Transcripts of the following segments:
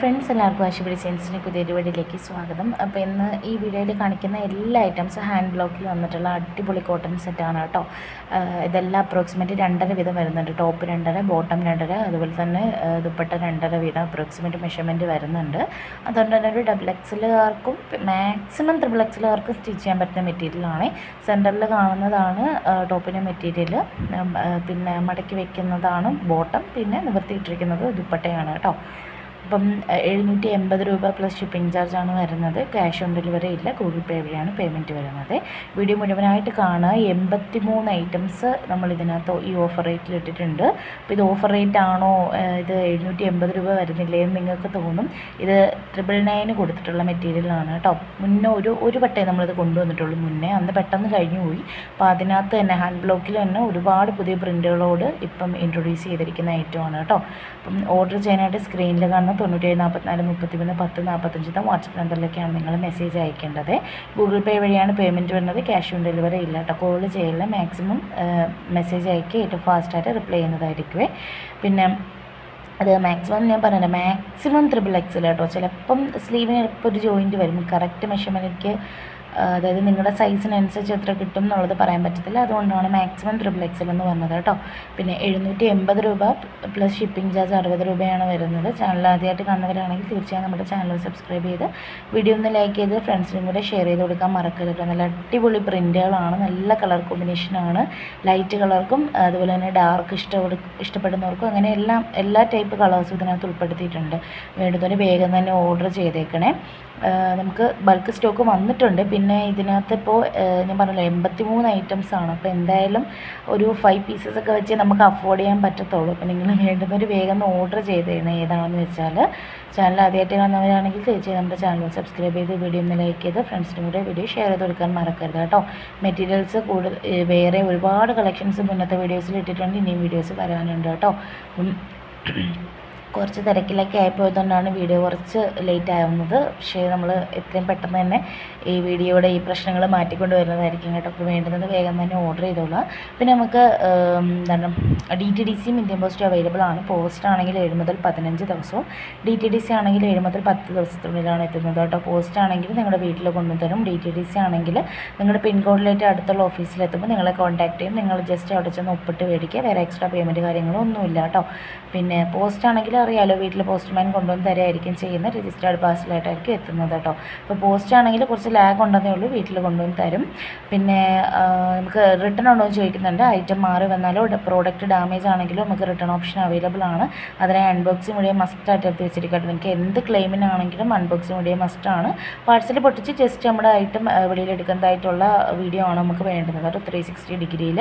Friends എല്ലാവർക്കും ആശുപത്രി സയൻസിന്റെ പുതിയൊരു വീഡിയോയിലേക്ക് സ്വാഗതം. അപ്പോൾ ഇന്ന് ഈ വീഡിയോയിൽ കാണിക്കുന്ന എല്ലാ ഐറ്റംസ് ഹാൻഡ് ബ്ലോക്കിൽ വന്നിട്ടുള്ള അടിപൊളി കോട്ടൺ സെറ്റാണ് കേട്ടോ. ഇതെല്ലാം അപ്രോക്സിമേറ്റ് രണ്ടര വീതം വരുന്നുണ്ട്. ടോപ്പ് രണ്ടര ബോട്ടം രണ്ടര അതുപോലെ തന്നെ ദുപ്പട്ട രണ്ടര വീതം അപ്രോക്സിമേറ്റ് മെഷർമെന്റ് വരുന്നുണ്ട്. അതുകൊണ്ട് തന്നെ ഒരു ഡബിൾ എക്സിലുകാർക്കും മാക്സിമം ത്രിബിൾ എക്സിലുകാർക്കും സ്റ്റിച്ച് ചെയ്യാൻ പറ്റുന്ന മെറ്റീരിയലാണ് സെന്ററിൽ കാണുന്നതാണ് ടോപ്പിന്റെ മെറ്റീരിയൽ പിന്നെ മടക്കി വയ്ക്കുന്നതാണ് ബോട്ടം പിന്നെ നിവർത്തിയിട്ടിരിക്കുന്നത് ദുപ്പട്ടയാണ് കേട്ടോ. അപ്പം എഴുന്നൂറ്റി എൺപത് രൂപ പ്ലസ് ഷിപ്പിംഗ് ചാർജാണ് വരുന്നത്. ക്യാഷ് ഓൺ ഡെലിവറി ഇല്ല ഗൂഗിൾ പേ വഴിയാണ് പേയ്മെന്റ് വരുന്നത്. വീഡിയോ മുഴുവനായിട്ട് കാണുക. എൺപത്തി മൂന്ന് ഐറ്റംസ് നമ്മൾ ഇതിനകത്ത് ഈ ഓഫർ റേറ്റിൽ ഇട്ടിട്ടുണ്ട്. അപ്പോൾ ഇത് ഓഫർ റേറ്റ് ആണോ? ഇത് എഴുന്നൂറ്റി എൺപത് രൂപ വരുന്നില്ലേ എന്ന് നിങ്ങൾക്ക് തോന്നും. ഇത് ട്രിപ്പിൾ നയന് കൊടുത്തിട്ടുള്ള മെറ്റീരിയലാണ് കേട്ടോ. മുന്നേ ഒരു ഒരു വട്ടേ നമ്മളിത് കൊണ്ടുവന്നിട്ടുള്ളൂ മുന്നേ. അന്ന് പെട്ടെന്ന് കഴിഞ്ഞു പോയി. അപ്പോൾ അതിനകത്ത് തന്നെ ഹാൻഡ് ബ്ലോക്കിൽ തന്നെ ഒരുപാട് പുതിയ പ്രിന്റുകളോട് ഇപ്പം ഇൻട്രൊഡ്യൂസ് ചെയ്തിരിക്കുന്ന ഐറ്റമാണ് കേട്ടോ. അപ്പം ഓർഡർ ചെയ്യാനായിട്ട് സ്ക്രീനിൽ കാണുന്ന തൊണ്ണൂറ്റേഴ് നാൽപ്പത്തിനാല് മുപ്പത്തി മൂന്ന് പത്ത് നാൽപ്പത്തഞ്ച് വാട്സപ്പ് നമ്പറിലേക്കാണ് നിങ്ങൾ മെസ്സേജ് അയക്കേണ്ടത്. ഗൂഗിൾ പേ വഴിയാണ് പേയ്മെന്റ് വരുന്നത്. ക്യാഷ് ഓൺ ഡെലിവറി ഇല്ല കേട്ടോ കോൾ ചെയ്യില്ല മാക്സിമം മെസ്സേജ് അയക്കുക. ഏറ്റവും ഫാസ്റ്റായിട്ട് റിപ്ലൈ ചെയ്യുന്നതായിരിക്കുമേ പിന്നെ അത് മാക്സിമം ഞാൻ പറഞ്ഞില്ല മാക്സിമം ത്രിബിൾ എക്സിൽ കേട്ടോ ചിലപ്പം സ്ലീവിന് ചിലപ്പോൾ ഒരു ജോയിന്റ് വരും. കറക്റ്റ് മെഷർമെന്റ് എനിക്ക് അതായത് നിങ്ങളുടെ സൈസിനനുസരിച്ച് എത്ര കിട്ടും എന്നുള്ളത് പറയാൻ പറ്റത്തില്ല. അതുകൊണ്ടാണ് മാക്സിമം ട്രിപ്പിൾ എക്സൽ എന്ന് പറഞ്ഞത് കേട്ടോ. പിന്നെ എഴുന്നൂറ്റി എൺപത് രൂപ പ്ലസ് ഷിപ്പിംഗ് ചാർജ് അറുപത് രൂപയാണ് വരുന്നത്. ചാനൽ ആദ്യമായിട്ട് കാണുന്നവരാണെങ്കിൽ തീർച്ചയായും നമ്മുടെ ചാനൽ സബ്സ്ക്രൈബ് ചെയ്ത് വീഡിയോ ഒന്ന് ലൈക്ക് ചെയ്ത് ഫ്രണ്ട്സിനും കൂടെ ഷെയർ ചെയ്ത് കൊടുക്കാൻ മറക്കരുത് നല്ല അടിപൊളി പ്രിന്റുകളാണ് നല്ല കളർ കോമ്പിനേഷനാണ് ലൈറ്റ് കളർക്കും അതുപോലെ തന്നെ ഡാർക്ക് ഇഷ്ടപ്പെടു ഇഷ്ടപ്പെടുന്നവർക്കും അങ്ങനെ എല്ലാം എല്ലാ ടൈപ്പ് കളേഴ്സും ഇതിനകത്ത് ഉൾപ്പെടുത്തിയിട്ടുണ്ട്. വേണ്ടുന്നവർ വേഗം തന്നെ ഓർഡർ ചെയ്തേക്കണേ. നമുക്ക് ബൾക്ക് സ്റ്റോക്ക് വന്നിട്ടുണ്ട്. പിന്നെ ഇതിനകത്ത് ഇപ്പോൾ ഞാൻ പറഞ്ഞല്ലോ എൺപത്തി മൂന്ന് ഐറ്റംസ് ആണ്. അപ്പോൾ എന്തായാലും ഒരു ഫൈവ് പീസസ് ഒക്കെ വെച്ച് നമുക്ക് അഫോർഡ് ചെയ്യാൻ പറ്റത്തുള്ളൂ. അപ്പോൾ നിങ്ങൾ വേണ്ടുന്നവർ വേഗം ഓർഡർ ചെയ്തേക്കണം ഏതാണെന്ന് വെച്ചാൽ ചാനൽ ആദ്യമായിട്ട് കാണുന്നവരാണെങ്കിൽ തീർച്ചയായും നമ്മുടെ ചാനൽ സബ്സ്ക്രൈബ് ചെയ്ത് വീഡിയോ ഒന്ന് ലൈക്ക് ചെയ്ത് ഫ്രണ്ട്സിനും കൂടെ വീഡിയോ ഷെയർ ചെയ്ത് കൊടുക്കാൻ മറക്കരുത് കേട്ടോ. മെറ്റീരിയൽസ് കൂടുതൽ വേറെ ഒരുപാട് കളക്ഷൻസ് മുന്നത്തെ വീഡിയോസിൽ ഇട്ടിട്ടുണ്ട്. ഇനിയും വീഡിയോസ് വരാനുണ്ട് കേട്ടോ. കുറച്ച് തിരക്കിലൊക്കെ ആയിപ്പോയതുകൊണ്ടാണ് വീഡിയോ കുറച്ച് ലേറ്റ് ആവുന്നത്. പക്ഷേ നമ്മൾ എത്രയും പെട്ടെന്ന് തന്നെ ഈ വീഡിയോയുടെ ഈ പ്രശ്നങ്ങൾ മാറ്റിക്കൊണ്ട് വരുന്നതായിരിക്കും കേട്ടോ. അപ്പോൾ വേണ്ടുന്നത് വേഗം തന്നെ ഓർഡർ ചെയ്തോളാം പിന്നെ നമുക്ക് എന്താണ് ഡി ടി ഡി സിയും ഇന്ത്യൻ പോസ്റ്റും അവൈലബിൾ ആണ്. പോസ്റ്റ് ആണെങ്കിൽ ഏഴ് മുതൽ പതിനഞ്ച് ദിവസവും. ഡി ടി ഡി സി ആണെങ്കിൽ ഏഴ് മുതൽ പത്ത് ദിവസത്തിനുള്ളിലാണ് എത്തുന്നത് കേട്ടോ. പോസ്റ്റ് ആണെങ്കിൽ നിങ്ങളുടെ വീട്ടിൽ കൊണ്ടുതരും ഡി ടി ഡി സി ആണെങ്കിൽ നിങ്ങളുടെ പിൻകോഡിലേക്ക് അടുത്തുള്ള ഓഫീസിലെത്തുമ്പോൾ നിങ്ങളെ കോൺടാക്ട് ചെയ്യും. നിങ്ങൾ ജസ്റ്റ് അവിടെ ചെന്ന് ഒപ്പിട്ട് മേടിക്കുക. വേറെ എക്സ്ട്രാ പേയ്മെന്റ് കാര്യങ്ങളോ ഒന്നുമില്ല കേട്ടോ. പിന്നെ പോസ്റ്റ് ആണെങ്കിൽ അറിയാലോ വീട്ടിൽ പോസ്റ്റ്മാൻ കൊണ്ടുവന്ന് തരായിരിക്കും ചെയ്യുന്ന രജിസ്റ്റേർഡ് പാഴ്സലായിട്ടായിരിക്കും എത്തുന്നത് കേട്ടോ. അപ്പോൾ പോസ്റ്റ് ആണെങ്കിൽ കുറച്ച് ലാഗ് ഉണ്ടെന്നേ ഉള്ളൂ വീട്ടിൽ കൊണ്ടുവന്ന് തരും. പിന്നെ നമുക്ക് റിട്ടേൺ ഉണ്ടോ എന്ന് ചോദിക്കുന്നുണ്ട്. ഐറ്റം മാറി വന്നാലോ പ്രോഡക്റ്റ് ഡാമേജ് ആണെങ്കിലോ നമുക്ക് റിട്ടേൺ ഓപ്ഷൻ അവൈലബിൾ ആണ്. അതിനെ അൺബോക്സിംഗ് വഴിയെ മസ്റ്റായിട്ട് എടുത്ത് വെച്ചിരിക്കട്ടെ നിങ്ങൾക്ക് എന്ത് ക്ലെയിമിനാണെങ്കിലും അൺബോക്സിംഗ് മസ്റ്റ് ആണ്. പാഴ്സൽ പൊട്ടിച്ച് ജസ്റ്റ് നമ്മുടെ ഐറ്റം വെളിയിൽ എടുക്കുന്നതായിട്ടുള്ള വീഡിയോ ആണ് നമുക്ക് വേണ്ടുന്നത് കേട്ടോ ത്രീ സിക്സ്റ്റി ഡിഗ്രിയിൽ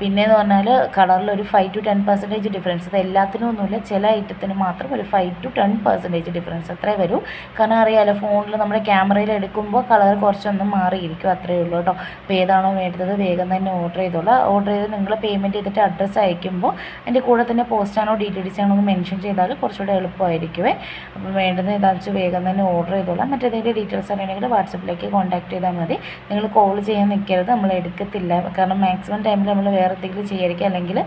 പിന്നെയെന്ന് പറഞ്ഞാൽ കളറിൽ ഒരു five to ten percentage difference ഇത് എല്ലാത്തിനും ഒന്നുമില്ല. ചില ഐറ്റത്തിന് മാത്രം ഒരു five to ten percentage difference അത്രേ വരൂ. കാരണം അറിയാമല്ലോ ഫോണിൽ നമ്മുടെ ക്യാമറയിൽ എടുക്കുമ്പോൾ കളർ കുറച്ചൊന്നും മാറിയിരിക്കും അത്രേ ഉള്ളൂ കേട്ടോ. അപ്പോൾ ഏതാണോ വേണ്ടത് വേഗം തന്നെ ഓർഡർ ചെയ്തോളാം. ഓർഡർ ചെയ്ത് നിങ്ങൾ പേയ്മെന്റ് ചെയ്തിട്ട് അഡ്രസ്സ് അയക്കുമ്പോൾ അതിന്റെ കൂടെ തന്നെ പോസ്റ്റാണോ ഡി ടി ഡി ആണോ എന്ന് മെൻഷൻ ചെയ്താൽ കുറച്ചുകൂടെ എളുപ്പമായിരിക്കുമേ അപ്പോൾ വേണ്ടത് ഏതാണെന്ന് വെച്ചാൽ വേഗം തന്നെ ഓർഡർ ചെയ്തോളാം. മറ്റേതിന്റെ ഡീറ്റെയിൽസ് അറിയണമെങ്കിൽ വാട്സപ്പിലേക്ക് കോൺടാക്ട് ചെയ്താൽ മതി. നിങ്ങൾ കോൾ ചെയ്യാൻ നിൽക്കരുത് നമ്മൾ എടുക്കത്തില്ല. കാരണം മാക്സിമം ടൈമിൽ നമ്മൾ വേറെ എന്തെങ്കിലും ചെയ്യായിരിക്കും. അല്ലെങ്കിൽ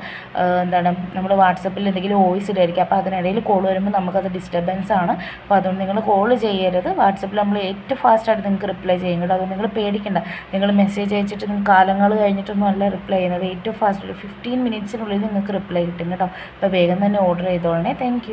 എന്താണ് നമ്മൾ വാട്സപ്പിൽ എന്തെങ്കിലും വോയിസ് ഇടായിരിക്കും അപ്പോൾ അതിനിടയിൽ കോൾ വരുമ്പോൾ നമുക്കത് ഡിസ്റ്റർബൻസ് ആണ്. അപ്പോൾ അതുകൊണ്ട് നിങ്ങൾ കോൾ ചെയ്യരുത്. വാട്സപ്പിൽ നമ്മൾ ഏറ്റവും ഫാസ്റ്റായിട്ട് നിങ്ങൾക്ക് റിപ്ലൈ ചെയ്യും കേട്ടോ. അതുകൊണ്ട് നിങ്ങൾ പേടിക്കണ്ട. നിങ്ങൾ മെസ്സേജ് അയച്ചിട്ട് നിങ്ങൾക്ക് കാലങ്ങൾ കഴിഞ്ഞിട്ടൊന്നും അല്ല റിപ്ലൈ ചെയ്യുന്നത്. ഏറ്റവും ഫാസ്റ്റ് ഒരു ഫിഫ്റ്റീൻ മിനിറ്റ്സിനുള്ളിൽ നിങ്ങൾക്ക് റിപ്ലൈ കിട്ടും കേട്ടോ. അപ്പോൾ വേഗം തന്നെ ഓർഡർ ചെയ്തോളണേ. താങ്ക്